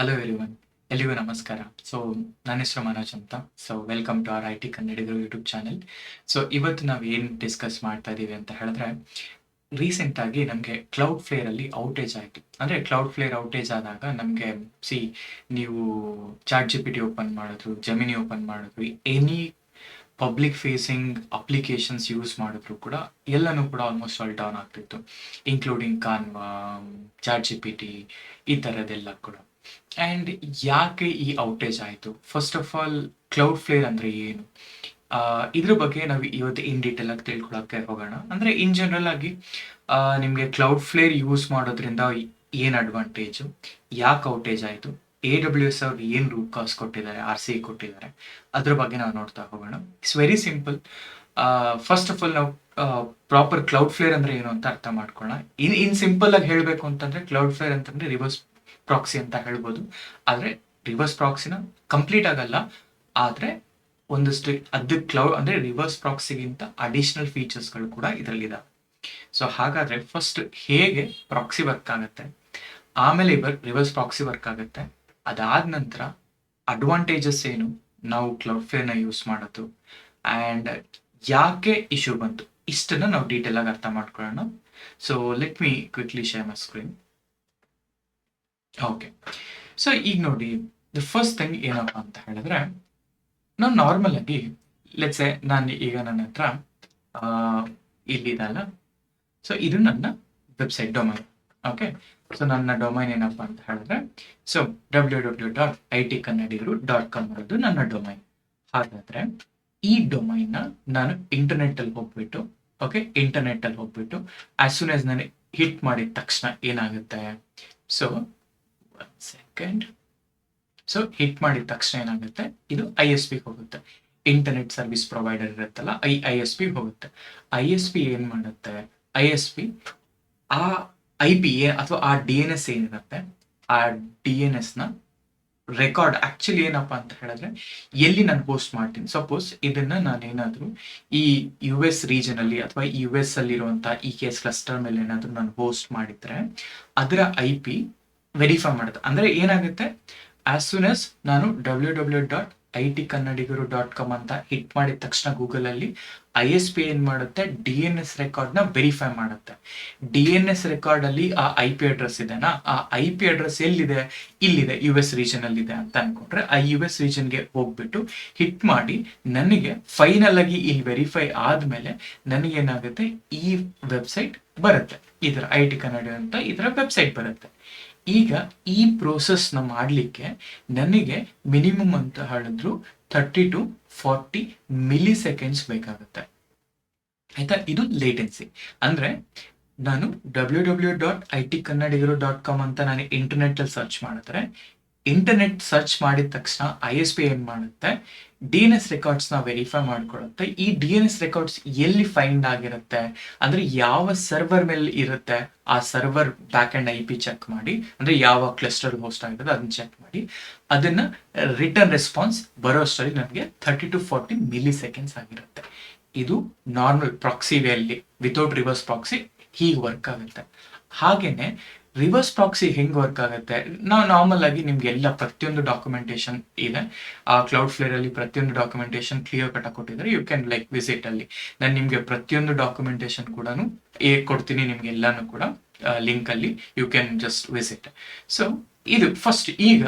Hello ಎಲಿವನ್ ಎಲ್ಲಿಗೂ ನಮಸ್ಕಾರ. So ನನ್ನ ಹೆಸರು ಮನೋಜ್ ಅಂತ. So welcome to R I T Kannadigaru YouTube channel so ಇವತ್ತು ನಾವು ಏನು ಡಿಸ್ಕಸ್ ಮಾಡ್ತಾ ಇದ್ದೀವಿ ಅಂತ ಹೇಳಿದ್ರೆ ರೀಸೆಂಟ್ ಆಗಿ ನಮಗೆ ಕ್ಲೌಡ್ ಫ್ಲೇರಲ್ಲಿ ಔಟೇಜ್ ಆಯಿತು. ಅಂದರೆ ಕ್ಲೌಡ್ ಫ್ಲೇರ್ ಔಟೇಜ್ ಆದಾಗ ನಮಗೆ ಸಿ ನೀವು chat G P T open ಮಾಡಿದ್ರು ಜಮಿನಿ ಓಪನ್ ಮಾಡಿದ್ರು any public facing applications use ಮಾಡಿದ್ರು ಕೂಡ ಎಲ್ಲನೂ ಕೂಡ ಆಲ್ಮೋಸ್ಟ್ ಆಲ್ ಡೌನ್ ಆಗ್ತಿತ್ತು. Including Canva chat G P T ಈ ಥರದ್ದೆಲ್ಲ ಕೂಡ. ಆ್ಯಂಡ್ ಯಾಕೆ ಈ ಔಟೇಜ್ ಆಯಿತು? First of all Cloudflare ಅಂದರೆ ಏನು? ಇದ್ರ ಬಗ್ಗೆ ನಾವು ಇವತ್ತು ಇನ್ ಡೀಟೇಲ್ ಆಗಿ ತಿಳ್ಕೊಳಕ್ಕೆ ಹೋಗೋಣ. ಅಂದರೆ ಇನ್ ಜನರಲ್ ಆಗಿ ನಿಮಗೆ ಕ್ಲೌಡ್ ಫ್ಲೇರ್ ಯೂಸ್ ಮಾಡೋದ್ರಿಂದ ಏನು ಅಡ್ವಾಂಟೇಜು ಯಾಕೆ ಔಟೇಜ್ ಆಯಿತು? ಎ ಡಬ್ಲ್ಯೂ ಎಸ್ ಅವ್ರು ಏನು ರೂಟ್ ಕಾಸ್ ಕೊಟ್ಟಿದ್ದಾರೆ? ಆರ್ ಸಿ ಕೊಟ್ಟಿದ್ದಾರೆ? ಅದ್ರ ಬಗ್ಗೆ ನಾವು ನೋಡ್ತಾ ಹೋಗೋಣ. It's very simple first of all ನಾವು ಪ್ರಾಪರ್ ಕ್ಲೌಡ್ ಫ್ಲೇರ್ ಅಂದರೆ ಏನು ಅಂತ ಅರ್ಥ ಮಾಡ್ಕೊಳ್ಳೋಣ. ಇನ್ ಇನ್ ಸಿಂಪಲ್ ಆಗಿ ಹೇಳಬೇಕು ಅಂತಂದರೆ ಕ್ಲೌಡ್ ಫ್ಲೇರ್ ಅಂತಂದರೆ ರಿವರ್ಸ್ ಪ್ರಾಕ್ಸಿ ಅಂತ ಹೇಳ್ಬೋದು. ಆದ್ರೆ ರಿವರ್ಸ್ ಪ್ರಾಕ್ಸಿನ ಕಂಪ್ಲೀಟ್ ಆಗಲ್ಲ. ಆದ್ರೆ ಒಂದಷ್ಟು ಅದು ಕ್ಲೌಡ್ ಅಂದ್ರೆ ರಿವರ್ಸ್ ಪ್ರಾಕ್ಸಿಗಿಂತ ಅಡಿಷನಲ್ ಫೀಚರ್ಸ್ಗಳು ಕೂಡ ಇದರಲ್ಲಿದ್ದಾವೆ ಸೊ ಹಾಗಾದ್ರೆ ಫಸ್ಟ್ ಹೇಗೆ ಪ್ರಾಕ್ಸಿ ವರ್ಕ್ ಆಗುತ್ತೆ? ಆಮೇಲೆ ಇವರ್ ರಿವರ್ಸ್ ಪ್ರಾಕ್ಸಿ ವರ್ಕ್ ಆಗುತ್ತೆ. ಅದಾದ ನಂತರ ಅಡ್ವಾಂಟೇಜಸ್ ಏನು? ನಾವು ಕ್ಲೌಡ್ ಫೇರ್ನ ಯೂಸ್ ಮಾಡೋದು. ಆ್ಯಂಡ್ ಯಾಕೆ ಇಶ್ಯೂ ಬಂತು? ಇಷ್ಟನ್ನ ನಾವು ಡೀಟೇಲ್ ಆಗಿ ಅರ್ಥ ಮಾಡ್ಕೊಳ್ಳೋಣ. So let me quickly share my screen okay so ಈಗ ನೋಡಿ ದ ಫಸ್ಟ್ ಥಿಂಗ್ ಏನಪ್ಪ ಅಂತ ಹೇಳಿದ್ರೆ, ನಾನು ನಾರ್ಮಲ್ ಆಗಿ ಲೆಟ್ಸ್ ಎ ನಾನು ಈಗ ನನ್ನ ಹತ್ರ ಇಲ್ಲಿದಲ್ಲ ಸೊ ಇದು ನನ್ನ ವೆಬ್ಸೈಟ್ ಡೊಮೈನ್ ಓಕೆ ಸೊ ನನ್ನ ಡೊಮೈನ್ ಏನಪ್ಪ ಅಂತ ಹೇಳಿದ್ರೆ so W W dot I T Kannadigaru dot com ಅನ್ನೋದು ನನ್ನ ಡೊಮೈನ್ ಹಾಗಾದ್ರೆ, ಈ ಡೊಮೈನ್ನ ನಾನು ಇಂಟರ್ನೆಟ್ ಅಲ್ಲಿ ಹೋಗ್ಬಿಟ್ಟು ಓಕೆ ಇಂಟರ್ನೆಟ್ ಅಲ್ಲಿ ಹೋಗ್ಬಿಟ್ಟು ಆಸ್ ಸೂನ್ ಆಸ್ ನಾನು ಹಿಟ್ ಮಾಡಿದ ತಕ್ಷಣ ಏನಾಗುತ್ತೆ? ಸೊ ಸೆಕೆಂಡ್ ಸೊ ಹಿಟ್ ಮಾಡಿದ ತಕ್ಷಣ ಏನಾಗುತ್ತೆ? ಇದು ಐ ಎಸ್ ಪಿ ಹೋಗುತ್ತೆ. ಇಂಟರ್ನೆಟ್ ಸರ್ವಿಸ್ ಪ್ರೊವೈಡರ್ ಇರುತ್ತಲ್ಲ ಐ ಐ ಎಸ್ ಪಿ ಹೋಗುತ್ತೆ. ಐ ಎಸ್ ಪಿ ಏನ್ ಮಾಡುತ್ತೆ? ಐ ಎಸ್ ಪಿ ಆ ಐ ಪಿ ಅಥವಾ ಆ ಡಿ ಎನ್ ಎಸ್ ಏನಿರುತ್ತೆ? ಆ D N S record actually ಏನಪ್ಪಾ ಅಂತ ಹೇಳಿದ್ರೆ, ಎಲ್ಲಿ ನಾನು ಹೋಸ್ಟ್ ಮಾಡ್ತೀನಿ? ಸಪೋಸ್ ಇದನ್ನ ನಾನೇನಾದರೂ ಈ ಯು ಎಸ್ ರೀಜನ್ ಅಲ್ಲಿ ಅಥವಾ ಯು ಎಸ್ ಅಲ್ಲಿರುವಂತಹ ಇ ಕೆ ಎಸ್ ಕ್ಲಸ್ಟರ್ ಮೇಲೆ ಏನಾದ್ರೂ ನಾನು ಹೋಸ್ಟ್ ಮಾಡಿದ್ರೆ, ಅದರ ಐ ಪಿ ವೆರಿಫೈ ಮಾಡುತ್ತೆ. ಅಂದ್ರೆ ಏನಾಗುತ್ತೆ? ಆಸ್ ಸೂನ್ ಎಸ್ ನಾನು W W dot I T Kannadigaru dot com ಅಂತ ಹಿಟ್ ಮಾಡಿದ ತಕ್ಷಣ ಗೂಗಲ್ ಅಲ್ಲಿ ಐ ಎಸ್ ಪಿ ಏನ್ ಮಾಡುತ್ತೆ? ಡಿ ಎನ್ ಎಸ್ ರೆಕಾರ್ಡ್ನ ವೆರಿಫೈ ಮಾಡುತ್ತೆ. ಡಿ ಎನ್ ಎಸ್ ರೆಕಾರ್ಡ್ ಅಲ್ಲಿ ಆ ಐ ಪಿ ಅಡ್ರೆಸ್ ಇದೆನಾ? ಆ ಐ ಪಿ ಅಡ್ರೆಸ್ ಎಲ್ಲಿದೆ? ಇಲ್ಲಿದೆ ಯು ಎಸ್ ರೀಜನ್ ಅಲ್ಲಿ ಇದೆ ಅಂತ ಅನ್ಕೊಂಡ್ರೆ ಆ ಯು ಎಸ್ ರೀಜನ್ಗೆ ಹೋಗ್ಬಿಟ್ಟು ಹಿಟ್ ಮಾಡಿ ನನಗೆ ಫೈನಲ್ ಆಗಿ ಇಲ್ಲಿ ವೆರಿಫೈ ಆದ್ಮೇಲೆ ನನಗೇನಾಗುತ್ತೆ? ಈ ವೆಬ್ಸೈಟ್ ಬರುತ್ತೆ. ಇದರ ಐ ಟಿ ಕನ್ನಡ ಅಂತ ಇದರ ವೆಬ್ಸೈಟ್ ಬರುತ್ತೆ. ಈಗ ಈ ಪ್ರೋಸೆಸ್ನ ಮಾಡ್ಲಿಕ್ಕೆ ನನಗೆ ಮಿನಿಮಮ್ ಅಂತ ಹೇಳಿದ್ರು thirty to forty milliseconds ಬೇಕಾಗುತ್ತೆ. ಆಯ್ತಾ? ಇದು ಲೇಟೆನ್ಸಿ ಅಂದ್ರೆ ನಾನು W W dot I T Kannadigaru dot com ಅಂತ ನಾನು ಇಂಟರ್ನೆಟ್ ಅಲ್ಲಿ ಸರ್ಚ್ ಮಾಡಿದ್ರೆ ಇಂಟರ್ನೆಟ್ ಸರ್ಚ್ ಮಾಡಿದ ತಕ್ಷಣ ಐ ಎಸ್ ಪಿ ಏನ್ ಮಾಡುತ್ತೆ? ಡಿ ಎನ್ ಎಸ್ ರೆಕಾರ್ಡ್ಸ್ನ ವೆರಿಫೈ ಮಾಡ್ಕೊಳ್ಳುತ್ತೆ ಈ ಡಿ ಎನ್ ಎಸ್ ರೆಕಾರ್ಡ್ಸ್ ಎಲ್ಲಿ ಫೈಂಡ್ ಆಗಿರುತ್ತೆ? ಅಂದ್ರೆ ಯಾವ ಸರ್ವರ್ ಮೇಲೆ ಇರುತ್ತೆ? ಆ server back and I P check ಮಾಡಿ. ಅಂದ್ರೆ ಯಾವ ಕ್ಲಸ್ಟರ್ ಹೋಸ್ಟ್ ಆಗಿರುತ್ತೆ ಅದನ್ನ ಚೆಕ್ ಮಾಡಿ. ಅದನ್ನ ರಿಟರ್ನ್ ರೆಸ್ಪಾನ್ಸ್ ಬರೋ ಅಷ್ಟರಲ್ಲಿ ನಮಗೆ thirty to forty milliseconds ಆಗಿರುತ್ತೆ. ಇದು ನಾರ್ಮಲ್ ಪ್ರಾಕ್ಸಿ ವೇಲ್ಲಿ ವಿತೌಟ್ ರಿವರ್ಸ್ ಪ್ರಾಕ್ಸಿ ಹೀಗೆ ವರ್ಕ್ ಆಗುತ್ತೆ. ಹಾಗೇನೆ ರಿವರ್ಸ್ ಪ್ರಾಕ್ಸಿ ಹೆಂಗ್ ವರ್ಕ್ ಆಗುತ್ತೆ? ನಾವು ನಾರ್ಮಲ್ ಆಗಿ ನಿಮ್ಗೆ ಎಲ್ಲ ಪ್ರತಿಯೊಂದು ಡಾಕ್ಯುಮೆಂಟೇಶನ್ ಇದೆ. ಆ ಕ್ಲೌಡ್ ಫ್ಲೇರ್ ಅಲ್ಲಿ ಪ್ರತಿಯೊಂದು ಡಾಕ್ಯುಮೆಂಟೇಶನ್ ಕ್ಲಿಯರ್ ಕಟ್ ಕೊಟ್ಟಿದ್ರೆ. ಯು ಕ್ಯಾನ್ ಲೈಕ್ ವಿಸಿಟ್ ಅಲ್ಲಿ. ನಾನು ನಿಮ್ಗೆ ಪ್ರತಿಯೊಂದು ಡಾಕ್ಯುಮೆಂಟೇಶನ್ ಕೂಡ ಕೊಡ್ತೀನಿ ನಿಮ್ಗೆ ಎಲ್ಲಾನು ಕೂಡ ಲಿಂಕ್ ಅಲ್ಲಿ you can just visit so ಇದು ಫಸ್ಟ್ ಈಗ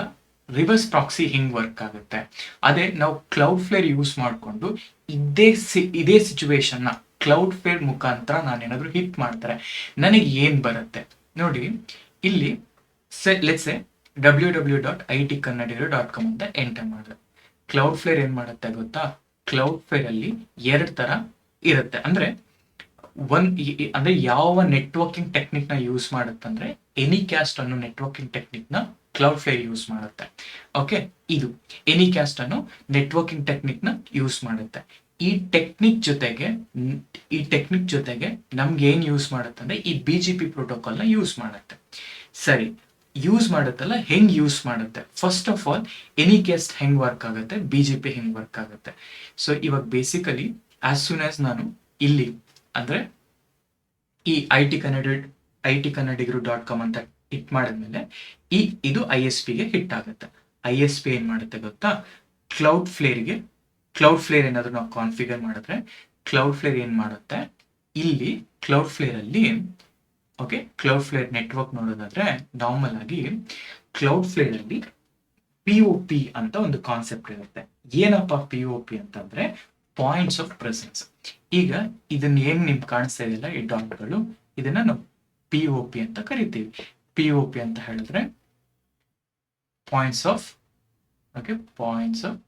ರಿವರ್ಸ್ ಪ್ರಾಕ್ಸಿ ಹಿಂಗ್ ವರ್ಕ್ ಆಗುತ್ತೆ? ಅದೇ ನಾವು ಕ್ಲೌಡ್ ಫ್ಲೇರ್ ಯೂಸ್ ಮಾಡಿಕೊಂಡು ಇದೇ ಇದೇ ಸಿಚುವೇಶನ್ನ ಕ್ಲೌಡ್ ಫ್ಲೇರ್ ಮುಖಾಂತರ ನಾನೇನಾದ್ರೂ ಹಿಟ್ ಮಾಡ್ತಾರೆ. ನನಗೆ ಏನ್ ಬರುತ್ತೆ? ನೋಡಿ, ಇಲ್ಲಿ let's say W W dot I T Kannadigaru dot com ಅಂತ ಎಂಟರ್ ಮಾಡಿದೆ. ಕ್ಲೌಡ್ ಫ್ಲೇರ್ ಏನ್ ಮಾಡುತ್ತೆ ಗೊತ್ತಾ? ಕ್ಲೌಡ್ ಫ್ಲೇರ್ ಅಲ್ಲಿ ಎರಡು ತರ ಇರುತ್ತೆ. ಅಂದ್ರೆ ಈ- ಅಂದ್ರೆ ಯಾವ ನೆಟ್ವರ್ಕಿಂಗ್ ಟೆಕ್ನಿಕ್ನ ಯೂಸ್ ಮಾಡುತ್ತಂದ್ರೆ ಎನಿ ಕ್ಯಾಸ್ಟ್ ಅನ್ನೋ ನೆಟ್ವರ್ಕಿಂಗ್ ಟೆಕ್ನಿಕ್ನ ಕ್ಲೌಡ್ ಫ್ಲೇರ್ ಯೂಸ್ ಮಾಡುತ್ತೆ. ಓಕೆ ಇದು ಎನಿ ಕ್ಯಾಸ್ಟ್ ಅನ್ನೋ ನೆಟ್ವರ್ಕಿಂಗ್ ಟೆಕ್ನಿಕ್ನ ಯೂಸ್ ಮಾಡುತ್ತೆ. ಈ ಟೆಕ್ನಿಕ್ ಜೊತೆಗೆ, ಈ ಟೆಕ್ನಿಕ್ ಜೊತೆಗೆ ನಮ್ಗೆ ಏನು ಯೂಸ್ ಮಾಡುತ್ತೆ ಅಂದ್ರೆ ಈ ಬಿ ಜಿ ಪಿ ಪ್ರೋಟೋಕಾಲ್ನ ಯೂಸ್ ಮಾಡುತ್ತೆ. ಸರಿ ಯೂಸ್ ಮಾಡುತ್ತಲ್ಲ, ಹೆಂಗ್ ಯೂಸ್ ಮಾಡುತ್ತೆ? First of all anycast ಹೆಂಗ್ ವರ್ಕ್ ಆಗುತ್ತೆ? ಬಿ ಜೆ ಪಿ ಹೆಂಗ್ ವರ್ಕ್ ಆಗುತ್ತೆ? ಸೊ ಇವಾಗ ಬೇಸಿಕಲಿ ಆಸ್ ಸೂನ್ ಆಸ್ ನಾನು ಇಲ್ಲಿ, ಅಂದ್ರೆ ಈ I T Kannada I T Kannadigaru dot com ಅಂತ ಹಿಟ್ ಮಾಡಿದ್ಮೇಲೆ, ಈ, ಇದು ಐ ಎಸ್ ಪಿಗೆ ಹಿಟ್ ಆಗುತ್ತೆ. ಐ ಎಸ್ ಪಿ ಏನ್ ಮಾಡುತ್ತೆ ಗೊತ್ತಾ? ಕ್ಲೌಡ್ ಫ್ಲೇರ್ಗೆ ಕ್ಲೌಡ್ ಫ್ಲೇರ್ ಏನಾದ್ರು ನಾವು ಕಾನ್ಫಿಗರ್ ಮಾಡಿದ್ರೆ ಕ್ಲೌಡ್ ಫ್ಲೇರ್ ಏನ್ ಮಾಡುತ್ತೆ? ಇಲ್ಲಿ ಕ್ಲೌಡ್ ಫ್ಲೇರ್ ಅಲ್ಲಿ ಓಕೆ ಕ್ಲೌಡ್ ಫ್ಲೇರ್ ನೆಟ್ವರ್ಕ್ ನೋಡೋದಾದ್ರೆ ನಾರ್ಮಲ್ ಆಗಿ ಕ್ಲೌಡ್ ಫ್ಲೇರ್ ಅಲ್ಲಿ ಪಿ ಒ ಪಿ ಅಂತ ಒಂದು ಕಾನ್ಸೆಪ್ಟ್ ಇರುತ್ತೆ. ಏನಪ್ಪ ಪಿ ಒ ಪಿ ಅಂತಂದ್ರೆ ಪಾಯಿಂಟ್ಸ್ ಆಫ್ ಪ್ರೆಸೆನ್ಸ್ ಈಗ ಇದನ್ನ ಏನ್ ನಿಮ್ಗೆ ಕಾಣಿಸ್ತಾ ಇದೆಯಲ್ಲ, ಈ ಡಾಟ್ಗಳು ಇದನ್ನ ನಾವು ಪಿ ಒ ಪಿ ಅಂತ ಕರಿತೀವಿ. ಪಿ ಒ ಪಿ ಅಂತ ಹೇಳಿದ್ರೆ points of okay points of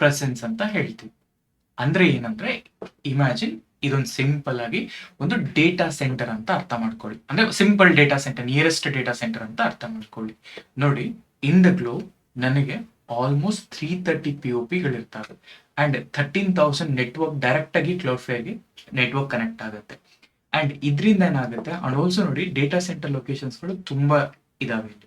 presence ಅಂತ ಹೇಳ್ತೀವಿ. ಅಂದ್ರೆ ಏನಂದ್ರೆ ಇಮ್ಯಾಜಿನ್ ಇದೊಂದು ಸಿಂಪಲ್ ಆಗಿ ಒಂದು ಡೇಟಾ ಸೆಂಟರ್ ಅಂತ ಅರ್ಥ ಮಾಡ್ಕೊಳ್ಳಿ. ಅಂದ್ರೆ simple data center nearest data center ಅಂತ ಅರ್ಥ ಮಾಡ್ಕೊಳ್ಳಿ. ನೋಡಿ ಇನ್ ದ ಗ್ಲೋಬ್ ನನಗೆ almost three thirty P O ಪಿಗಳಿರ್ತವೆ and thirteen thousand network direct ಆಗಿ ಕ್ಲೌಡ್ ಆಗಿ ನೆಟ್ವರ್ಕ್ ಕನೆಕ್ಟ್ ಆಗುತ್ತೆ. ಅಂಡ್ ಇದರಿಂದ ಏನಾಗುತ್ತೆ ಅಂಡ್ ಆಲ್ಸೋ ನೋಡಿ ಡೇಟಾ ಸೆಂಟರ್ ಲೊಕೇಶನ್ಸ್ಗಳು ತುಂಬಾ ಇದಾವೆ ಇಲ್ಲಿ.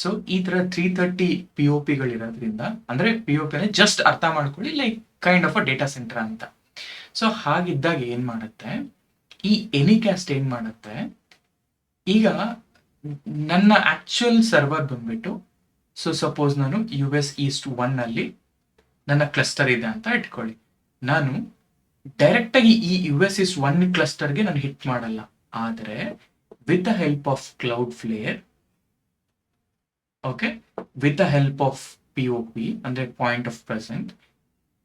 ಸೊ ಈ ತರ ತ್ರೀ ತರ್ಟಿ ಪಿ ಒ ಪಿಗಳಿರೋದ್ರಿಂದ ಅಂದ್ರೆ ಪಿ ಒ ಪಿ ಅಂದ್ರೆ ಜಸ್ಟ್ ಅರ್ಥ ಮಾಡ್ಕೊಳ್ಳಿ like kind of a data center ಅಂತ. ಸೊ ಹಾಗಿದ್ದಾಗ ಏನ್ ಮಾಡುತ್ತೆ? ಈ ಎನಿ ಕ್ಯಾಸ್ಟ್ ಏನ್ ಮಾಡುತ್ತೆ? ಈಗ ನನ್ನ ಆಕ್ಚುಯಲ್ ಸರ್ವರ್ ಬಂದ್ಬಿಟ್ಟು ಸೊ ಸಪೋಸ್ ನಾನು ಯು ಎಸ್ ಈಸ್ಟ್ ಒನ್ ಅಲ್ಲಿ ನನ್ನ ಕ್ಲಸ್ಟರ್ ಇದೆ ಅಂತ ಇಟ್ಕೊಳ್ಳಿ. ನಾನು ಡೈರೆಕ್ಟ್ ಆಗಿ ಈ ಯು ಎಸ್ ಈಸ್ಟ್ ಒನ್ ಕ್ಲಸ್ಟರ್ಗೆ ನಾನು ಹಿಟ್ ಮಾಡಲ್ಲ. ಆದರೆ with the help of Cloudflare okay with the help of P O P ಅಂದ್ರೆ ಪಾಯಿಂಟ್ ಆಫ್ ಪ್ರೆಸೆಂಟ್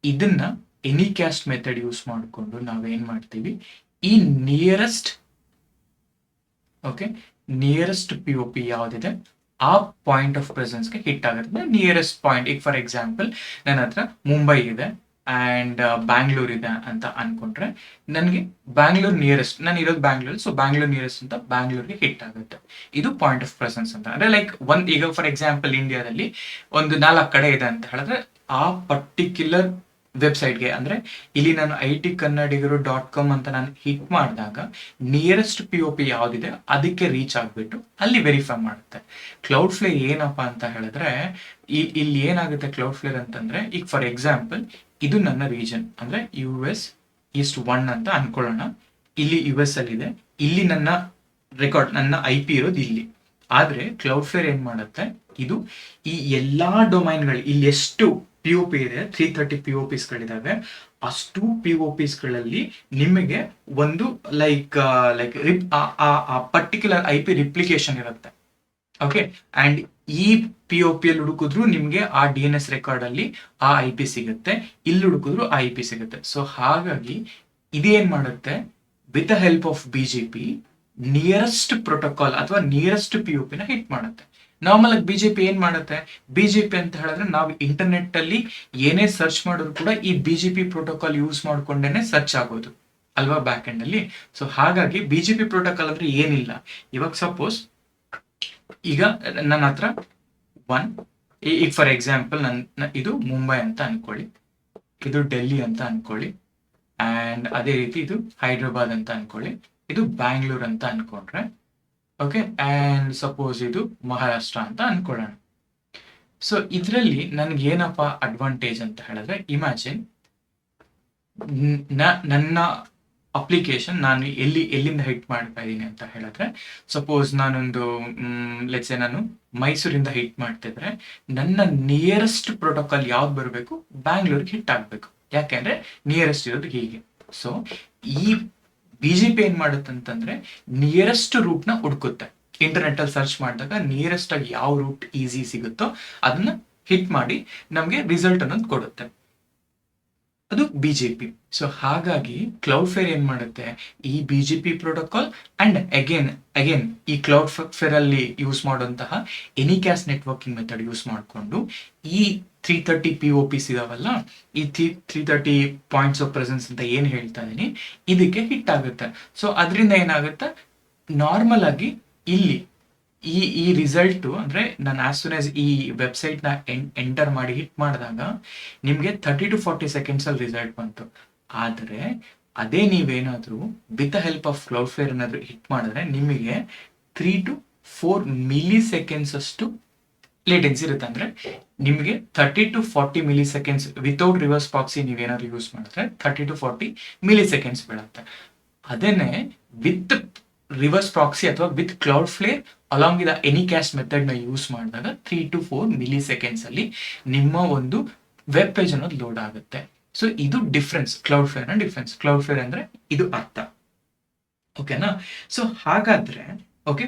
ಇದನ್ನ ಎನಿ ಕ್ಯಾಸ್ಟ್ ಮೆಥಡ್ ಯೂಸ್ ಮಾಡಿಕೊಂಡು ನಾವೇನ್ ಮಾಡ್ತೀವಿ? ಈ nearest okay nearest P O P ಯಾವುದಿದೆ? ಆ ಪಾಯಿಂಟ್ ಆಫ್ ಪ್ರೆಸೆನ್ಸ್ಗೆ ಹಿಟ್ ಆಗುತ್ತೆ. ನಿಯರೆಸ್ಟ್ ಪಾಯಿಂಟ್ ಈಗ ಫಾರ್ ಎಕ್ಸಾಂಪಲ್ ನನ್ನ ಹತ್ರ ಮುಂಬೈ ಇದೆ. ಅಂಡ್ ಬ್ಯಾಂಗ್ಳೂರ್ ಇದೆ ಅಂತ ಅನ್ಕೊಂಡ್ರೆ ನನಗೆ ಬ್ಯಾಂಗ್ಳೂರ್ ನಿಯರೆಸ್ಟ್ ನಾನು ಇರೋದು ಬ್ಯಾಂಗ್ಳೂರ್ ಸೊ ಬ್ಯಾಂಗ್ಳೂರ್ ನಿಯರೆಸ್ಟ್ ಅಂತ ಬ್ಯಾಂಗ್ಳೂರ್ಗೆ ಹಿಟ್ ಆಗುತ್ತೆ. ಇದು ಪಾಯಿಂಟ್ ಆಫ್ ಪ್ರೆಸೆನ್ಸ್ ಅಂತ. ಅಂದ್ರೆ ಲೈಕ್ ಒಂದ್, ಈಗ ಫಾರ್ ಎಕ್ಸಾಂಪಲ್ ಇಂಡಿಯಾದಲ್ಲಿ ಒಂದು ನಾಲ್ಕು ಕಡೆ ಇದೆ ಅಂತ ಹೇಳಿದ್ರೆ ಆ ಪರ್ಟಿಕ್ಯುಲರ್ ವೆಬ್ಸೈಟ್ಗೆ ಅಂದ್ರೆ ಇಲ್ಲಿ ನಾನು I T Kannadigaru dot com ಅಂತ ನಾನು ಹಿಟ್ ಮಾಡಿದಾಗ ನಿಯರೆಸ್ಟ್ ಪಿ ಒ ಪಿ ಯಾವ್ದಿದೆ ಅದಕ್ಕೆ ರೀಚ್ ಆಗ್ಬಿಟ್ಟು ಅಲ್ಲಿ ವೆರಿಫೈ ಮಾಡುತ್ತೆ. ಕ್ಲೌಡ್ ಫ್ಲೇರ್ ಏನಪ್ಪ ಅಂತ ಹೇಳಿದ್ರೆ ಇಲ್ಲಿ ಏನಾಗುತ್ತೆ ಕ್ಲೌಡ್ ಫ್ಲೇರ್ ಅಂತಂದ್ರೆ ಈಗ ಫಾರ್ ಎಕ್ಸಾಂಪಲ್ ಇದು ನನ್ನ ರೀಜನ್ ಅಂದ್ರೆ ಯು ಎಸ್ ಈಸ್ಟ್ ಒನ್ ಅಂತ ಅನ್ಕೊಳ್ಳೋಣ. ಇಲ್ಲಿ ಯು ಎಸ್ ಅಲ್ಲಿ ಇದೆ ಇಲ್ಲಿ ನನ್ನ ರೆಕಾರ್ಡ್ ನನ್ನ ಐ ಪಿ ಇರೋದು ಇಲ್ಲಿ. ಆದ್ರೆ ಕ್ಲೌಡ್ ಫೇರ್ ಏನ್ ಮಾಡುತ್ತೆ? ಇದು ಈ ಎಲ್ಲಾ ಡೊಮೈನ್ಗಳು ಇಲ್ಲಿ ಎಷ್ಟು ಪಿ ಒ ಪಿ ಇದೆ three thirty P O Ps ಗಳಿದಾವೆ. ಅಷ್ಟು ಪಿ ಒ ಪಿಸ್ಗಳಲ್ಲಿ ನಿಮಗೆ ಒಂದು like like a particular I P replication ಇರುತ್ತೆ. ಓಕೆ ಅಂಡ್ ಈ ಪಿ ಒ ಪಿ ಎಲ್ ಹುಡುಕಿದ್ರು ನಿಮ್ಗೆ ಆ ಡಿ ಎನ್ ಎಸ್ ರೆಕಾರ್ಡ್ ಅಲ್ಲಿ ಆ ಐ ಪಿ ಸಿಗುತ್ತೆ, ಇಲ್ಲಿ ಹುಡುಕಿದ್ರು ಆ ಐ ಪಿ ಸಿಗುತ್ತೆ. ಸೊ ಹಾಗಾಗಿ ಇದೇನ್ ಮಾಡುತ್ತೆ? With the help of B G P nearest protocol ಅಥವಾ ನಿಯರೆಸ್ಟ್ ಪಿ ಯು ಪಿನ ಹಿಟ್ ಮಾಡುತ್ತೆ. ನಾರ್ಮಲ್ ಆಗಿ ಬಿಜೆಪಿ ಏನ್ ಮಾಡುತ್ತೆ? ಬಿಜೆಪಿ ಅಂತ ಹೇಳಿದ್ರೆ ನಾವು ಇಂಟರ್ನೆಟ್ ಅಲ್ಲಿ ಏನೇ ಸರ್ಚ್ ಮಾಡಿದ್ರು ಕೂಡ ಈ ಬಿಜೆಪಿ ಪ್ರೋಟೋಕಾಲ್ ಯೂಸ್ ಮಾಡ್ಕೊಂಡೇನೆ ಸರ್ಚ್ ಆಗೋದು. ಅಲ್ವಾ ಬ್ಯಾಕ್ ಎಂಡ್ ಅಲ್ಲಿ? ಸೊ ಹಾಗಾಗಿ ಬಿಜೆಪಿ ಪ್ರೋಟೋಕಾಲ್ ಅಂದ್ರೆ ಏನಿಲ್ಲ. ಇವಾಗ ಸಪೋಸ್ ಈಗ, ನನ್ನ ಹತ್ರ ಒನ್ ಈಗ ಫಾರ್ ಎಕ್ಸಾಂಪಲ್ ನನ್ನ ಇದು ಮುಂಬೈ ಅಂತ ಅನ್ಕೊಳ್ಳಿ. ಇದು ಡೆಲ್ಲಿ ಅಂತ ಅನ್ಕೊಳ್ಳಿ. ಆ್ಯಂಡ್ ಅದೇ ರೀತಿ ಇದು ಹೈದ್ರಾಬಾದ್ ಅಂತ ಅನ್ಕೊಳ್ಳಿ. ಇದು ಬ್ಯಾಂಗ್ಳೂರ್ ಅಂತ ಅನ್ಕೊಂಡ್ರೆ ಓಕೆ ಆ್ಯಂಡ್ ಸಪೋಸ್ ಇದು ಮಹಾರಾಷ್ಟ್ರ ಅಂತ ಅನ್ಕೊಳ್ಳೋಣ. ಸೊ ಇದರಲ್ಲಿ ನನ್ಗೆ ಏನಪ್ಪ ಅಡ್ವಾಂಟೇಜ್ ಅಂತ ಹೇಳಿದ್ರೆ ಇಮ್ಯಾಜಿನ್ ನನ್ನ ಅಪ್ಲಿಕೇಶನ್ ನಾನು ಎಲ್ಲಿ, ಎಲ್ಲಿಂದ ಹಿಟ್ ಮಾಡ್ತಾ ಇದ್ದೀನಿ ಅಂತ ಹೇಳಿದ್ರೆ ಸಪೋಸ್ ನಾನೊಂದು ಲೆಟ್ಸೆ ನಾನು ಮೈಸೂರಿಂದ ಹಿಟ್ ಮಾಡ್ತಿದ್ರೆ ನನ್ನ ನಿಯರೆಸ್ಟ್ ಪ್ರೋಟೋಕಾಲ್ ಯಾವ್ದು ಬರಬೇಕು? ಬ್ಯಾಂಗ್ಳೂರ್ಗೆ ಹಿಟ್ ಆಗಬೇಕು. ಯಾಕೆಂದ್ರೆ ನಿಯರೆಸ್ಟ್ ಇರೋದು ಹೀಗೆ. ಸೊ ಈ ಬಿಜಿಪಿ ಏನ್ ಮಾಡುತ್ತೆ ಅಂತಂದ್ರೆ ನಿಯರೆಸ್ಟ್ ರೂಟ್ನ ಹುಡುಕುತ್ತೆ. ಇಂಟರ್ನೆಟ್ ಅಲ್ಲಿ ಸರ್ಚ್ ಮಾಡಿದಾಗ ನಿಯರೆಸ್ಟ್ ಆಗಿ ಯಾವ ರೂಟ್ ಈಸಿ ಸಿಗುತ್ತೋ ಅದನ್ನ ಹಿಟ್ ಮಾಡಿ ನಮ್ಗೆ ರಿಸಲ್ಟ್ ಅನ್ನೋದು ಕೊಡುತ್ತೆ. ಅದು ಬಿ ಜೆ ಪಿ ಸೊ ಹಾಗಾಗಿ ಕ್ಲೌಡ್ ಫೇರ್ ಏನ್ ಮಾಡುತ್ತೆ? ಈ B G P protocol and again again ಈ ಕ್ಲೌಡ್ ಫೇರ್ ಅಲ್ಲಿ ಯೂಸ್ ಮಾಡುವಂತಹ anycast networking method use ಮಾಡಿಕೊಂಡು, ಈ three thirty P O Ps ಇದಾವಲ್ಲ, ಈ three three thirty points of presence ಅಂತ ಏನ್ ಹೇಳ್ತಾ ಇದ್ದೀನಿ ಇದಕ್ಕೆ ಹಿಟ್ ಆಗುತ್ತೆ. ಸೊ ಅದರಿಂದ ಏನಾಗುತ್ತೆ? ನಾರ್ಮಲ್ ಆಗಿ ಇಲ್ಲಿ ಈ ಈ ರಿಸಲ್ಟ್ ಅಂದ್ರೆ ನಾನು ಆಸ್ ಸೂನ್ ಆಸ್ ಈ ವೆಬ್ಸೈಟ್ನ ನ ಎಂಟರ್ ಮಾಡಿ ಹಿಟ್ ಮಾಡಿದಾಗ ನಿಮಗೆ ಥರ್ಟಿ ಟು ಫಾರ್ಟಿ ಸೆಕೆಂಡ್ಸ್ ಅಲ್ಲಿ ರಿಸಲ್ಟ್ ಬಂತು. ಆದರೆ ಅದೇ ನೀವೇನಾದರೂ with the help of cloud ಏನಾದರೂ ಹಿಟ್ ಮಾಡಿದ್ರೆ ನಿಮಗೆ three to four milliseconds ಅಷ್ಟು ಲೇಟೆನ್ಸಿ ಇರುತ್ತೆ. ಅಂದ್ರೆ ನಿಮಗೆ thirty to forty milliseconds without reverse proxy ನೀವೇನಾದ್ರು ಯೂಸ್ ಮಾಡಿದ್ರೆ thirty to forty milliseconds ಬೀಳುತ್ತೆ. ಅದೇನೆ ವಿತ್ ರಿವರ್ಸ್ ಪ್ರಾಕ್ಸಿ ಅಥವಾ with Cloudflare along with any cache ಮೆಥಡ್ನ use ಮಾಡಿದಾಗ three to four milliseconds ಅಲ್ಲಿ ನಿಮ್ಮ ಒಂದು ವೆಬ್ ಪೇಜ್ ಅನ್ನೋದು ಲೋಡ್ ಆಗುತ್ತೆ. ಸೊ ಇದು ಡಿಫ್ರೆನ್ಸ್ ಕ್ಲೌಡ್ ಫ್ಲೇರ್ನ ಡಿಫ್ರೆನ್ಸ್ ಕ್ಲೌಡ್ ಫ್ಲೇರ್ ಅಂದ್ರೆ ಇದು ಅರ್ಥ. ಓಕೆನಾ ಸೊ ಹಾಗಾದ್ರೆ ಓಕೆ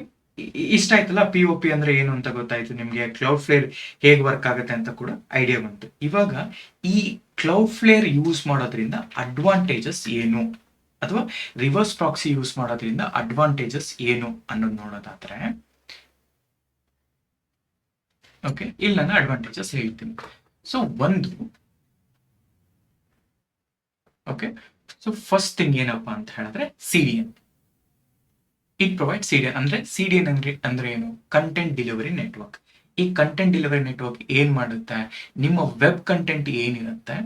ಇಷ್ಟ ಆಯ್ತಲ್ಲ? ಪಿ ಒ ಪಿ ಅಂದ್ರೆ ಏನು ಅಂತ ಗೊತ್ತಾಯ್ತು ನಿಮಗೆ? ಕ್ಲೌಡ್ ಫ್ಲೇರ್ ಹೇಗೆ ವರ್ಕ್ ಆಗುತ್ತೆ ಅಂತ ಕೂಡ ಐಡಿಯಾ ಬಂತು. ಇವಾಗ ಈ ಕ್ಲೌಡ್ ಫ್ಲೇರ್ ಯೂಸ್ ಮಾಡೋದ್ರಿಂದ ಅಡ್ವಾಂಟೇಜಸ್ ಏನು? ಅಥವಾ ರಿವರ್ಸ್ ಪ್ರಾಕ್ಸಿ ಯೂಸ್ ಮಾಡೋದ್ರಿಂದ ಅಡ್ವಾಂಟೇಜಸ್ ಏನು ಅನ್ನೋದು ನೋಡೋದಾದ್ರೆ ಓಕೆ ಇಲ್ಲಿ ನಾನು ಅಡ್ವಾಂಟೇಜಸ್ ಹೇಳ್ತೀನಿ. ಸೊ ಒಂದು ಓಕೆ ಸೊ ಫಸ್ಟ್ ಥಿಂಗ್ ಏನಪ್ಪಾ ಅಂತ ಹೇಳಿದ್ರೆ C D N it provide C D N ಅಂದ್ರೆ ಸಿ ಡಿ ಎನ್ ಅಂದ್ರೆ ಅಂದ್ರೆ ಏನು? ಕಂಟೆಂಟ್ ಡೆಲಿವರಿ ನೆಟ್ವರ್ಕ್ ಈ ಕಂಟೆಂಟ್ ಡೆಲಿವರಿ ನೆಟ್ವರ್ಕ್ ಏನ್ ಮಾಡುತ್ತೆ? ನಿಮ್ಮ ವೆಬ್ ಕಂಟೆಂಟ್ ಏನಿರುತ್ತೆ,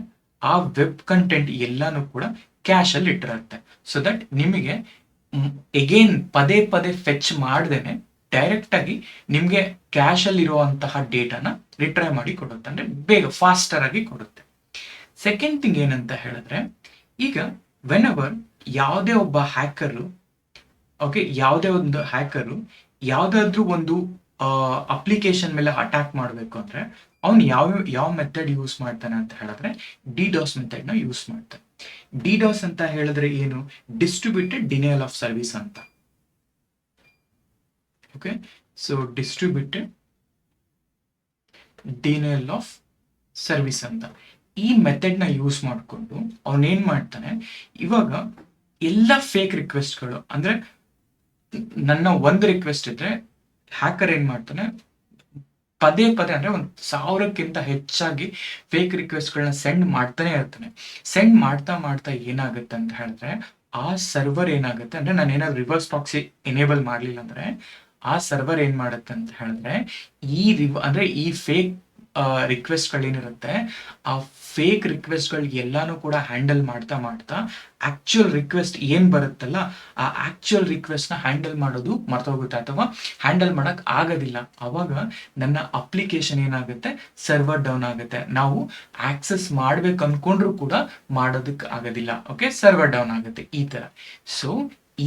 ಆ ವೆಬ್ ಕಂಟೆಂಟ್ ಎಲ್ಲಾನು ಕೂಡ ಕ್ಯಾಶ್ ಅಲ್ಲಿ ಇಟ್ಟಿರುತ್ತೆ. ಸೊ ದಟ್ ನಿಮಗೆ ಎಗೇನ್ ಪದೇ ಪದೇ ಫೆಚ್ ಮಾಡ್ದೇನೆ ಡೈರೆಕ್ಟ್ ಆಗಿ ನಿಮ್ಗೆ ಕ್ಯಾಶ್ ಅಲ್ಲಿ ಇರುವಂತಹ ಡೇಟಾನ ರಿಟ್ರೈ ಮಾಡಿ ಕೊಡುತ್ತೆ. ಅಂದ್ರೆ ಬೇಗ ಫಾಸ್ಟರ್ ಆಗಿ ಕೊಡುತ್ತೆ. ಸೆಕೆಂಡ್ ಥಿಂಗ್ ಏನಂತ ಹೇಳಿದ್ರೆ, ಈಗ ವೆನ್ ಯಾವುದೇ ಒಬ್ಬ ಹ್ಯಾಕರು ಓಕೆ ಯಾವುದೇ ಒಂದು ಹ್ಯಾಕರು ಯಾವುದಾದ್ರೂ ಒಂದು ಅಪ್ಲಿಕೇಶನ್ ಮೇಲೆ ಅಟ್ಯಾಕ್ ಮಾಡಬೇಕು ಅಂದ್ರೆ, ಅವ್ನು ಯಾವ ಯಾವ ಮೆಥಡ್ ಯೂಸ್ ಮಾಡ್ತಾನೆ ಅಂತ ಹೇಳಿದ್ರೆ ಡಿ ಡಾಸ್ ಮೆಥಡ್ನ ಯೂಸ್ ಮಾಡ್ತಾನೆ. ಡಿ ಡಾಸ್ ಅಂತ ಹೇಳಿದ್ರೆ ಏನು? ಡಿಸ್ಟ್ರಿಬ್ಯೂಟೆಡ್ ಡಿನೇಲ್ ಆಫ್ ಸರ್ವಿಸ್ ಅಂತ. Okay so distributed denial of service ಅಂತ. ಈ ಮೆಥಡ್ನ ಯೂಸ್ ಮಾಡಿಕೊಂಡು ಅವನೇನು ಮಾಡ್ತಾನೆ, ಇವಾಗ ಎಲ್ಲ ಫೇಕ್ ರಿಕ್ವೆಸ್ಟ್ಗಳು ಅಂದ್ರೆ ನನ್ನ ಒಂದು ರಿಕ್ವೆಸ್ಟ್ ಇದ್ರೆ ಹ್ಯಾಕರ್ ಏನು ಮಾಡ್ತಾನೆ, ಪದೇ ಪದೇ ಅಂದ್ರೆ ಒಂದು ಸಾವಿರಕ್ಕಿಂತ ಹೆಚ್ಚಾಗಿ ಫೇಕ್ ರಿಕ್ವೆಸ್ಟ್ಗಳನ್ನ ಸೆಂಡ್ ಮಾಡ್ತಾನೆ ಇರ್ತಾನೆ. ಸೆಂಡ್ ಮಾಡ್ತಾ ಮಾಡ್ತಾ ಏನಾಗುತ್ತೆ ಅಂತ ಹೇಳಿದ್ರೆ, ಆ ಸರ್ವರ್ ಏನಾಗುತ್ತೆ ಅಂದ್ರೆ ನಾನು ಏನಾದ್ರು ರಿವರ್ಸ್ ಪ್ರಾಕ್ಸಿ ಎನೇಬಲ್ ಮಾಡಲಿಲ್ಲ ಅಂದ್ರೆ ಆ ಸರ್ವರ್ ಏನ್ ಮಾಡುತ್ತೆ ಅಂತ ಹೇಳಿದ್ರೆ, ಈ ರಿವ್ ಅಂದ್ರೆ ಈ ಫೇಕ್ ರಿಕ್ವೆಸ್ಟ್ಗಳೇನಿರುತ್ತೆ ಆ ಫೇಕ್ ರಿಕ್ವೆಸ್ಟ್ಗಳು ಎಲ್ಲಾನು ಕೂಡ ಹ್ಯಾಂಡಲ್ ಮಾಡ್ತಾ ಮಾಡ್ತಾ ಆಕ್ಚುಯಲ್ ರಿಕ್ವೆಸ್ಟ್ ಏನ್ ಬರುತ್ತಲ್ಲ, ಆ ಆಕ್ಚುಯಲ್ ರಿಕ್ವೆಸ್ಟ್ನ ಹ್ಯಾಂಡಲ್ ಮಾಡೋದು ಮರ್ತೋಗುತ್ತೆ ಅಥವಾ ಹ್ಯಾಂಡಲ್ ಮಾಡಕ್ ಆಗೋದಿಲ್ಲ. ಅವಾಗ ನನ್ನ ಅಪ್ಲಿಕೇಶನ್ ಏನಾಗುತ್ತೆ ಸರ್ವರ್ ಡೌನ್ ಆಗುತ್ತೆ. ನಾವು ಆಕ್ಸೆಸ್ ಮಾಡ್ಬೇಕು ಅನ್ಕೊಂಡ್ರು ಕೂಡ ಮಾಡೋದಕ್ಕೆ ಆಗೋದಿಲ್ಲ. ಓಕೆ ಸರ್ವರ್ ಡೌನ್ ಆಗುತ್ತೆ. ಈ ತರ. ಸೊ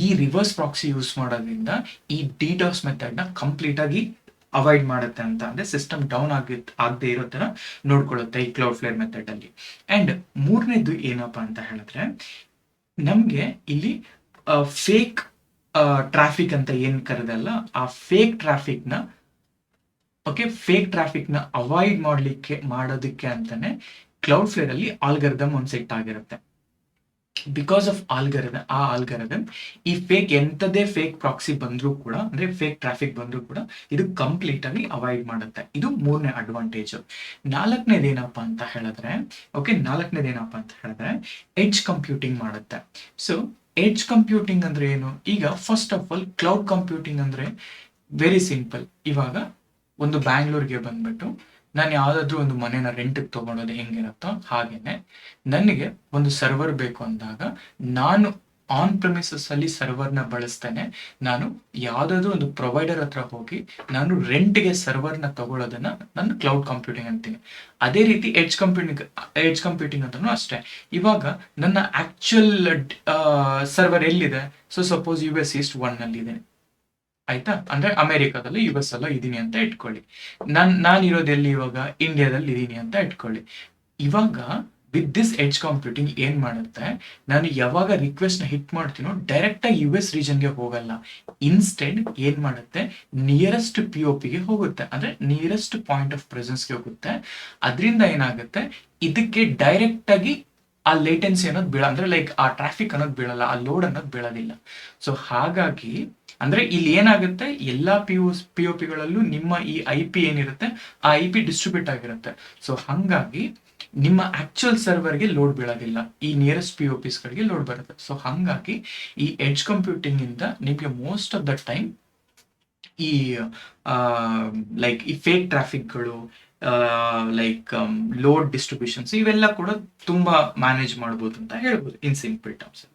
ಈ ರಿವರ್ಸ್ ಪ್ರಾಕ್ಸಿ ಯೂಸ್ ಮಾಡೋದ್ರಿಂದ ಈ ಡಿಟಾಕ್ಸ್ ಮೆಥಡ್ನ ಕಂಪ್ಲೀಟ್ ಆಗಿ ಅವಾಯ್ಡ್ ಮಾಡುತ್ತೆ ಅಂತ ಅಂದ್ರೆ ಸಿಸ್ಟಮ್ ಡೌನ್ ಆಗಿ, ಆಗದೆ ಇರೋ ತರ ನೋಡ್ಕೊಳ್ಳುತ್ತೆ ಈ ಕ್ಲೌಡ್ ಫ್ಲೇರ್ ಮೆಥಡ್ ಅಲ್ಲಿ. ಅಂಡ್ ಮೂರನೇದು ಏನಪ್ಪಾ ಅಂತ ಹೇಳಿದ್ರೆ, ನಮ್ಗೆ ಇಲ್ಲಿ ಫೇಕ್ ಟ್ರಾಫಿಕ್ ಅಂತ ಏನ್ ಕರೆದಲ್ಲ ಆ ಫೇಕ್ ಟ್ರಾಫಿಕ್ನ ಓಕೆ ಫೇಕ್ ಟ್ರಾಫಿಕ್ನ ಅವಾಯ್ಡ್ ಮಾಡ್ಲಿಕ್ಕೆ, ಮಾಡೋದಕ್ಕೆ ಅಂತಾನೆ ಕ್ಲೌಡ್ ಫ್ಲೇರ್ ಅಲ್ಲಿ ಆಲ್ಗರ್ದಮ್ ಒಂದು ಸೆಟ್ ಆಗಿರುತ್ತೆ. ಬಿಕಾಸ್ ಆಫ್ ಆಲ್ಗರಿದಮ್ ಆ ಆಲ್ಗರಿದಮ್ ಈ ಫೇಕ್ ಎಂಥದೇ ಫೇಕ್ ಪ್ರಾಕ್ಸಿ ಬಂದರೂ ಕೂಡ, ಅಂದರೆ ಫೇಕ್ ಟ್ರಾಫಿಕ್ ಬಂದರೂ ಕೂಡ, ಇದು ಕಂಪ್ಲೀಟ್ ಆಗಿ ಅವಾಯ್ಡ್ ಮಾಡುತ್ತೆ. ಇದು ಮೂರನೇ ಅಡ್ವಾಂಟೇಜು ನಾಲ್ಕನೇದು ಏನಪ್ಪಾ ಅಂತ ಹೇಳಿದ್ರೆ ಓಕೆ ನಾಲ್ಕನೇದು ಏನಪ್ಪಾ ಅಂತ ಹೇಳಿದ್ರೆ ಎಡ್ಜ್ ಕಂಪ್ಯೂಟಿಂಗ್ ಮಾಡುತ್ತೆ. ಸೊ ಎಡ್ಜ್ ಕಂಪ್ಯೂಟಿಂಗ್ ಅಂದ್ರೆ ಏನು? ಈಗ first of all cloud computing ಅಂದ್ರೆ ವೆರಿ ಸಿಂಪಲ್ ಇವಾಗ ಒಂದು ಬ್ಯಾಂಗ್ಳೂರ್ಗೆ ಬಂದ್ಬಿಟ್ಟು ನಾನು ಯಾವ್ದಾದ್ರು ಒಂದು ಮನೆನ ರೆಂಟ್ಗೆ ತಗೊಳೋದು ಹೆಂಗಿರುತ್ತೋ ಹಾಗೇನೆ ನನಗೆ ಒಂದು ಸರ್ವರ್ ಬೇಕು ಅಂದಾಗ ನಾನು ಆನ್ ಪ್ರಮಿಸಸ್ ಅಲ್ಲಿ ಸರ್ವರ್ನ ಬಳಸ್ತೇನೆ. ನಾನು ಯಾವ್ದಾದ್ರು ಒಂದು ಪ್ರೊವೈಡರ್ ಹತ್ರ ಹೋಗಿ ನಾನು ರೆಂಟ್ಗೆ ಸರ್ವರ್ನ ತಗೊಳ್ಳೋದನ್ನ ನಾನು ಕ್ಲೌಡ್ ಕಂಪ್ಯೂಟಿಂಗ್ ಅಂತೀನಿ. ಅದೇ ರೀತಿ ಎಡ್ಜ್ ಕಂಪ್ಯೂಟಿಂಗ್ ಎಡ್ಜ್ ಕಂಪ್ಯೂಟಿಂಗ್ ಅಂತಲೂ ಅಷ್ಟೇ. ಇವಾಗ ನನ್ನ ಆಕ್ಚುಯಲ್ ಸರ್ವರ್ ಎಲ್ಲಿದೆ? So suppose U S east ಒನ್ನಲ್ಲಿ ಇದೆ ಆಯ್ತಾ? ಅಂದ್ರೆ ಅಮೆರಿಕಾದಲ್ಲಿ ಯು ಎಸ್ ಅಲ್ಲ ಇದೀನಿ ಅಂತ ಇಟ್ಕೊಳ್ಳಿ. ನಾನ್ ನಾನು ಇರೋದು ಎಲ್ಲಿ ಇವಾಗ? ಇಂಡಿಯಾದಲ್ಲಿ ಇದೀನಿ ಅಂತ ಇಟ್ಕೊಳ್ಳಿ. ಇವಾಗ ವಿತ್ ದಿಸ್ ಎಡ್ಜ್ ಕಂಪ್ಯೂಟಿಂಗ್ ಏನ್ ಮಾಡುತ್ತೆ? ನಾನು ಯಾವಾಗ ರಿಕ್ವೆಸ್ಟ್ನ ಹಿಟ್ ಮಾಡ್ತೀನೋ ಡೈರೆಕ್ಟ್ ಆಗಿ ಯು ಎಸ್ ರೀಜನ್ಗೆ ಹೋಗಲ್ಲ. ಇನ್ಸ್ಟೆಡ್ ಏನ್ ಮಾಡುತ್ತೆ? ನಿಯರೆಸ್ಟ್ ಪಿ ಒ ಪಿಗೆ ಹೋಗುತ್ತೆ. ಅಂದ್ರೆ ನಿಯರೆಸ್ಟ್ ಪಾಯಿಂಟ್ ಆಫ್ ಪ್ರೆಸೆನ್ಸ್ಗೆ ಹೋಗುತ್ತೆ. ಅದರಿಂದ ಏನಾಗುತ್ತೆ? ಇದಕ್ಕೆ ಡೈರೆಕ್ಟ್ ಆಗಿ ಆ ಲೇಟೆನ್ಸಿ ಅನ್ನೋದು ಬೀಳ, ಅಂದ್ರೆ ಲೈಕ್ ಆ ಟ್ರಾಫಿಕ್ ಅನ್ನೋದು ಬೀಳಲ್ಲ, ಆ ಲೋಡ್ ಅನ್ನೋದು ಬೀಳೋದಿಲ್ಲ. ಸೊ ಹಾಗಾಗಿ ಅಂದ್ರೆ ಇಲ್ಲಿ ಏನಾಗುತ್ತೆ? ಎಲ್ಲಾ ಪಿ ಯು ಪಿ ಪಿಗಳಲ್ಲೂ ನಿಮ್ಮ ಈ ಐ ಪಿ ಏನಿರುತ್ತೆ, ಆ ಐ ಪಿ ಡಿಸ್ಟ್ರಿಬ್ಯೂಟ್ ಆಗಿರುತ್ತೆ. ಸೊ ಹಂಗಾಗಿ ನಿಮ್ಮ ಆಕ್ಚುಯಲ್ ಸರ್ವರ್ಗೆ ಲೋಡ್ ಬೀಳೋದಿಲ್ಲ. ಈ ನಿಯರೆಸ್ಟ್ ಪಿ ಒ ಪಿಸ್ಗಳಿಗೆ ಲೋಡ್ ಬರುತ್ತೆ. ಸೊ ಹಂಗಾಗಿ ಈ ಎಡ್ಜ್ ಕಂಪ್ಯೂಟಿಂಗ್ ಇಂದ ನಿಮಗೆ ಮೋಸ್ಟ್ ಆಫ್ ದ ಟೈಮ್ ಈ ಲೈಕ್ ಈ ಫೇಕ್ ಟ್ರಾಫಿಕ್ಗಳು ಲೈಕ್ ಲೋಡ್ ಡಿಸ್ಟ್ರಿಬ್ಯೂಷನ್ಸ್ ಇವೆಲ್ಲ ಕೂಡ ತುಂಬಾ ಮ್ಯಾನೇಜ್ ಮಾಡ್ಬೋದು ಅಂತ ಹೇಳ್ಬೋದು ಇನ್ ಸಿಂಪಲ್ ಟರ್ಮ್ಸ್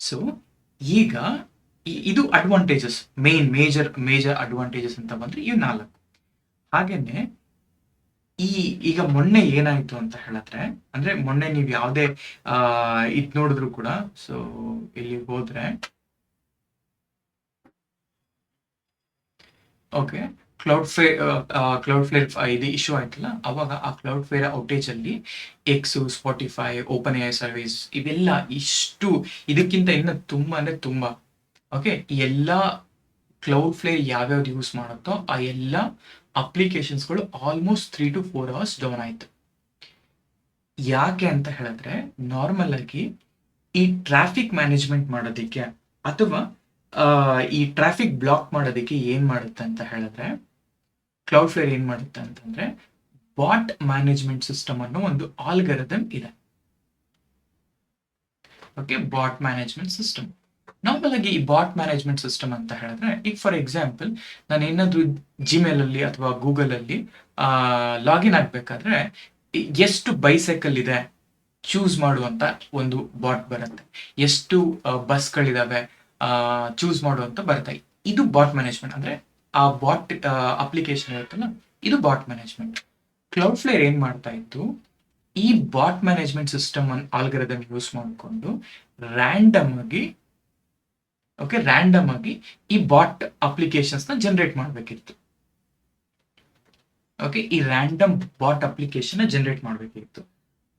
ಸೊ ಈಗ ಇದು advantages main major major advantages ಅಂತ ಬಂದ್ರೆ ಇವು ನಾಲ್ಕು. ಹಾಗೇನೆ ಈ ಈಗ ಮೊನ್ನೆ ಏನಾಯ್ತು ಅಂತ ಹೇಳಿದ್ರೆ, ಅಂದ್ರೆ ಮೊನ್ನೆ ನೀವು ಯಾವುದೇ, ಆ, ಇದ್ ನೋಡಿದ್ರು ಕೂಡ ಸೊ ಇಲ್ಲಿ ಹೋದ್ರೆ okay Cloudflare Cloudflare ಇದು ಇಶ್ಯೂ ಆಯ್ತಲ್ಲ, ಅವಾಗ ಆ ಕ್ಲೌಡ್ ಫೇರ್ ಔಟೇಜ್ ಅಲ್ಲಿ X Spotify open A service ಇವೆಲ್ಲ ಇಷ್ಟು, ಇದಕ್ಕಿಂತ ಇನ್ನು ತುಂಬಾ, ಅಂದ್ರೆ ತುಂಬಾ ಓಕೆ ಎಲ್ಲ ಕ್ಲೌಡ್ ಫ್ಲೇರ್ ಯಾವ್ಯಾವ್ದು ಯೂಸ್ ಮಾಡುತ್ತೋ ಆ ಎಲ್ಲ ಅಪ್ಲಿಕೇಶನ್ಸ್ಗಳು almost three to four hours down ಆಯ್ತು. ಯಾಕೆ ಅಂತ ಹೇಳಿದ್ರೆ ನಾರ್ಮಲ್ ಆಗಿ ಈ ಟ್ರಾಫಿಕ್ ಮ್ಯಾನೇಜ್ಮೆಂಟ್ ಮಾಡೋದಕ್ಕೆ ಅಥವಾ ಈ ಟ್ರಾಫಿಕ್ ಬ್ಲಾಕ್ ಮಾಡೋದಕ್ಕೆ ಏನ್ ಮಾಡುತ್ತೆ ಅಂತ ಹೇಳಿದ್ರೆ ಕ್ಲೌಡ್ ಫ್ಲೇರ್ ಏನ್ ಮಾಡುತ್ತೆ ಅಂತಂದ್ರೆ ಬಾಟ್ ಮ್ಯಾನೇಜ್ಮೆಂಟ್ ಸಿಸ್ಟಮ್ ಅನ್ನೋ ಒಂದು ಆಲ್ಗರದಮ್ ಇದೆ. Okay bot management system normal ಆಗಿ ಈ ಬಾಟ್ ಮ್ಯಾನೇಜ್ಮೆಂಟ್ ಸಿಸ್ಟಮ್ ಅಂತ ಹೇಳಿದ್ರೆ, ಈಗ ಫಾರ್ ಎಕ್ಸಾಂಪಲ್ ನಾನು ಏನಾದರೂ ಜಿಮೇಲ್ ಅಲ್ಲಿ ಅಥವಾ ಗೂಗಲ್ ಅಲ್ಲಿ ಲಾಗಿನ್ ಆಗ್ಬೇಕಾದ್ರೆ ಎಷ್ಟು ಬೈಸೈಕಲ್ ಇದೆ ಚೂಸ್ ಮಾಡುವಂತ ಒಂದು ಬಾಟ್ ಬರುತ್ತೆ. ಎಷ್ಟು ಬಸ್ಗಳಿದಾವೆ ಚೂಸ್ ಮಾಡುವಂತ ಬರುತ್ತೆ. ಇದು ಬಾಟ್ ಮ್ಯಾನೇಜ್ಮೆಂಟ್ ಅಂದ್ರೆ ಆ ಬಾಟ್ ಅಪ್ಲಿಕೇಶನ್ ಇರುತ್ತಲ್ಲ, ಇದು ಬಾಟ್ ಮ್ಯಾನೇಜ್ಮೆಂಟ್ ಕ್ಲೌಡ್ ಫ್ಲೇರ್ ಏನ್ ಮಾಡ್ತಾ ಇತ್ತು? ಈ bot management system algorithm use ಮಾಡಿಕೊಂಡು ರ್ಯಾಂಡಮ್ ಆಗಿ ಓಕೆ ರ್ಯಾಂಡಮ್ ಆಗಿ ಈ ಬಾಟ್ ಅಪ್ಲಿಕೇಶನ್ಸ್ನ ಜನರೇಟ್ ಮಾಡಬೇಕಿತ್ತು. ಓಕೆ ಈ ರ್ಯಾಂಡಮ್ ಬಾಟ್ ಅಪ್ಲಿಕೇಶನ್ ಜನರೇಟ್ ಮಾಡಬೇಕಿತ್ತು.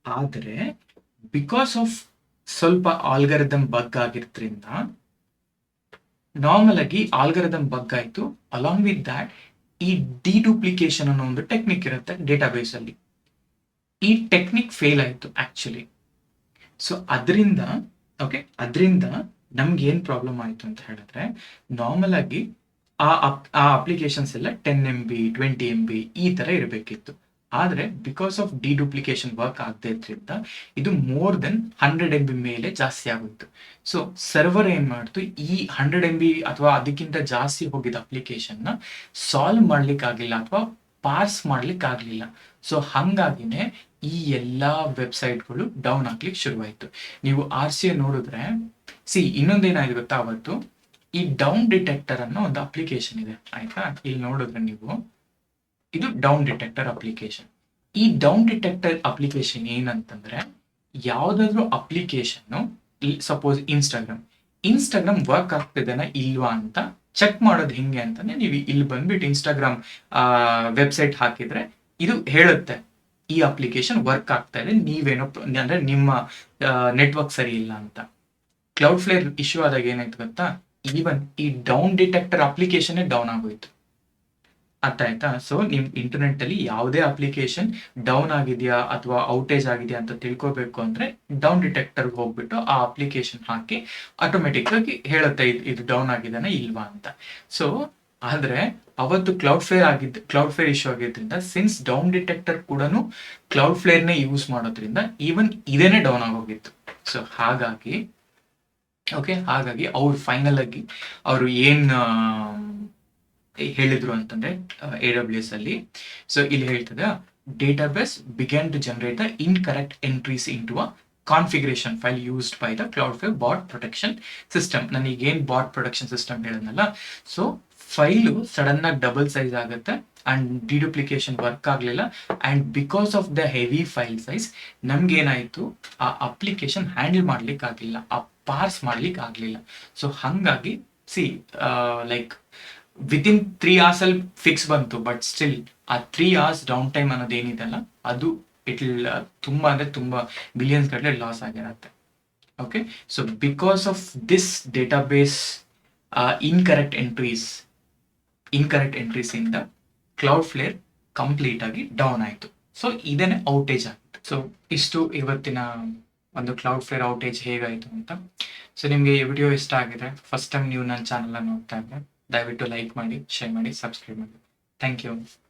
ಆದರೆ ಬಿಕಾಸ್ ಆಫ್ ಸ್ವಲ್ಪ ಆಲ್ಗರಿದಮ್ ಬಗ್ ಆಗಿರೋದ್ರಿಂದ ನಾರ್ಮಲ್ ಆಗಿ ಆಲ್ಗರಿದಮ್ ಬಗ್ ಆಯ್ತು. ಅಲಾಂಗ್ ವಿತ್ ದ್ಯಾಟ್ ಈ ಡಿಡೂಪ್ಲಿಕೇಶನ್ ಅನ್ನೋ ಒಂದು ಟೆಕ್ನಿಕ್ ಇರುತ್ತೆ ಡೇಟಾಬೇಸ್ ಅಲ್ಲಿ. ಈ ಟೆಕ್ನಿಕ್ ಫೇಲ್ ಆಯ್ತು ಆಕ್ಚುಲಿ ಸೊ ಅದರಿಂದ ಓಕೆ ಅದರಿಂದ ನಮ್ಗೆ ಏನ್ ಪ್ರಾಬ್ಲಮ್ ಆಯ್ತು ಅಂತ ಹೇಳಿದ್ರೆ ನಾರ್ಮಲ್ ಆಗಿ ಆ ಆ ಅಪ್ಲಿಕೇಶನ್ಸ್ ಎಲ್ಲ ten M B twenty M B ಈ ತರ ಇರಬೇಕಿತ್ತು. ಆದ್ರೆ because of deduplication work ಆಗದೆ ಇದ್ರಿಂದ ಇದು more than hundred M B ಮೇಲೆ ಜಾಸ್ತಿ ಆಗುತ್ತೆ ಸೊ ಸರ್ವರ್ ಏನ್ ಮಾಡ್ತು? ಈ ಹಂಡ್ರೆಡ್ ಎಂ ಬಿ ಅಥವಾ ಅದಕ್ಕಿಂತ ಜಾಸ್ತಿ ಹೋಗಿದ ಅಪ್ಲಿಕೇಶನ್ನ ಸಾಲ್ವ್ ಮಾಡ್ಲಿಕ್ಕೆ ಆಗ್ಲಿಲ್ಲ ಅಥವಾ ಪಾರ್ಸ್ ಮಾಡ್ಲಿಕ್ಕೆ ಆಗ್ಲಿಲ್ಲ ಸೊ ಹಂಗಾಗಿನೇ ಈ ಎಲ್ಲ ವೆಬ್ಸೈಟ್ಗಳು ಡೌನ್ ಆಗ್ಲಿಕ್ಕೆ ಶುರುವಾಯಿತು. ನೀವು ಆರ್ ಸಿ ನೋಡಿದ್ರೆ ಸಿ ಇನ್ನೊಂದೇನಾಗಿ ಗೊತ್ತಾ ಅವತ್ತು? ಈ ಡೌನ್ ಡಿಟೆಕ್ಟರ್ ಅನ್ನೋ ಒಂದು ಅಪ್ಲಿಕೇಶನ್ ಇದೆ. ಆಯ್ತಾ? ಇಲ್ಲಿ ನೋಡಿದ್ರೆ ನೀವು, ಇದು ಡೌನ್ ಡಿಟೆಕ್ಟರ್ ಅಪ್ಲಿಕೇಶನ್ ಈ ಡೌನ್ ಡಿಟೆಕ್ಟರ್ ಅಪ್ಲಿಕೇಶನ್ ಏನಂತಂದ್ರೆ, ಯಾವ್ದಾದ್ರು application suppose Instagram Instagram work ಆಗ್ತಿದೆನಾ ಇಲ್ವಾ ಅಂತ ಚೆಕ್ ಮಾಡೋದು ಹೆಂಗೆ ಅಂತಂದ್ರೆ ನೀವು ಇಲ್ಲಿ ಬಂದ್ಬಿಟ್ಟು ಇನ್ಸ್ಟಾಗ್ರಾಮ್ ವೆಬ್ಸೈಟ್ ಹಾಕಿದ್ರೆ ಇದು ಹೇಳುತ್ತೆ. ಈ ಅಪ್ಲಿಕೇಶನ್ ವರ್ಕ್ ಆಗ್ತಾ ಇದೆ. ನೀವೇನೋ ಅಂದ್ರೆ ನಿಮ್ಮ ನೆಟ್ವರ್ಕ್ ಸರಿ ಇಲ್ಲ ಅಂತ. ಕ್ಲೌಡ್ ಫ್ಲೇರ್ ಇಶ್ಯೂ ಆದಾಗ ಏನಾಯ್ತು ಗೊತ್ತಾ? ಈವನ್ ಈ ಡೌನ್ ಡಿಟೆಕ್ಟರ್ ಅಪ್ಲಿಕೇಶನ್ ಡೌನ್ ಆಗೋಯ್ತು. ಅರ್ಥ ಆಯ್ತಾ? ಸೊ ನಿಮ್ ಇಂಟರ್ನೆಟ್ ಅಲ್ಲಿ ಯಾವುದೇ ಅಪ್ಲಿಕೇಶನ್ ಡೌನ್ ಆಗಿದೆಯಾ ಅಥವಾ ಔಟೇಜ್ ಆಗಿದೆಯಾ ಅಂತ ತಿಳ್ಕೊಬೇಕು ಅಂದ್ರೆ ಡೌನ್ ಡಿಟೆಕ್ಟರ್ ಹೋಗ್ಬಿಟ್ಟು ಆ ಅಪ್ಲಿಕೇಶನ್ ಹಾಕಿ ಆಟೋಮೆಟಿಕ್ ಆಗಿ ಹೇಳುತ್ತೆ, ಇದು ಡೌನ್ ಆಗಿದಾನೆ ಇಲ್ವಾ ಅಂತ. ಸೊ ಆದ್ರೆ ಅವತ್ತು ಕ್ಲೌಡ್ ಫ್ಲೇರ್ ಆಗಿದ್ದ ಕ್ಲೌಡ್ ಫ್ಲೇರ್ ಇಶ್ಯೂ ಆಗಿದ್ರಿಂದ ಸಿನ್ಸ್ ಡೌನ್ ಡಿಟೆಕ್ಟರ್ ಕೂಡ ಕ್ಲೌಡ್ ಫ್ಲೇರ್ನೇ ಯೂಸ್ ಮಾಡೋದ್ರಿಂದ ಈವನ್ ಇದೇನೆ ಡೌನ್ ಆಗೋಗಿತ್ತು. ಸೊ ಹಾಗಾಗಿ ಓಕೆ ಹಾಗಾಗಿ ಅವ್ರು ಫೈನಲ್ ಆಗಿ ಅವರು ಏನ್ ಹೇಳಿದ್ರು ಅಂತಂದ್ರೆ ಎ ಡಬ್ಲ್ಯೂ ಎಸ್ ಅಲ್ಲಿ ಸೊ ಇಲ್ಲಿ ಹೇಳ್ತದೆ database began to generate the incorrect entries into a configuration file used by the Cloudflare bot protection system ನನಗೆ ಏನ್ ಬಾಟ್ ಪ್ರೊಟೆಕ್ಷನ್ ಸಿಸ್ಟಮ್ ಹೇಳಿದ್ನಲ್ಲ ಸೊ ಫೈಲು ಸಡನ್ ಆಗಿ ಡಬಲ್ ಸೈಜ್ ಆಗುತ್ತೆ ಅಂಡ್ ಡಿಡುಪ್ಲಿಕೇಶನ್ ವರ್ಕ್ ಆಗಲಿಲ್ಲ. And because of the heavy file size ನಮ್ಗೆ ಏನಾಯ್ತು? ಆ application handle ಮಾಡ್ಲಿಕ್ಕೆ ಆಗಲಿಲ್ಲ. ಆ ಪಾರ್ಸ್ ಮಾಡ್ಲಿಕ್ಕೆ ಆಗಲಿಲ್ಲ. ಸೊ ಹಂಗಾಗಿ see like within three hours ಅಲ್ಲಿ ಫಿಕ್ಸ್ ಬಂತು. ಬಟ್ ಸ್ಟಿಲ್ ಆ ತ್ರೀ ಅವರ್ಸ್ ಡೌನ್ ಟೈಮ್ ಅನ್ನೋದು ಏನಿದೆಲ್ಲ, ಅದು ಇಟ್ ತುಂಬಾ ಅಂದ್ರೆ ತುಂಬಾ ಬಿಲಿಯನ್ಸ್ ಗಟ್ಟಲೆ ಲಾಸ್ ಆಗಿರತ್ತೆ. Okay so because of this database incorrect entries incorrect entries ಇಂದ ಕ್ಲೌಡ್ ಫ್ಲೇರ್ ಕಂಪ್ಲೀಟ್ ಆಗಿ ಡೌನ್ ಆಯಿತು. ಸೊ ಇದೇನೆ ಔಟೇಜ್ ಆಗಿತ್ತು. ಸೊ ಇಷ್ಟು ಇವತ್ತಿನ ಒಂದು ಕ್ಲೌಡ್ ಫ್ಲೇರ್ ಔಟೇಜ್ ಹೇಗಾಯಿತು ಅಂತ. ಸೊ ನಿಮಗೆ ಈ ವಿಡಿಯೋ ಇಷ್ಟ ಆಗಿದೆ ಫಸ್ಟ್ ಟೈಮ್ ನೀವು ನನ್ನ ಚಾನಲ್ ನೋಡ್ತಾ ಇದ್ದೆ ದಯವಿಟ್ಟು ಲೈಕ್ ಮಾಡಿ ಶೇರ್ ಮಾಡಿ ಸಬ್ಸ್ಕ್ರೈಬ್ ಮಾಡಿ. Thank you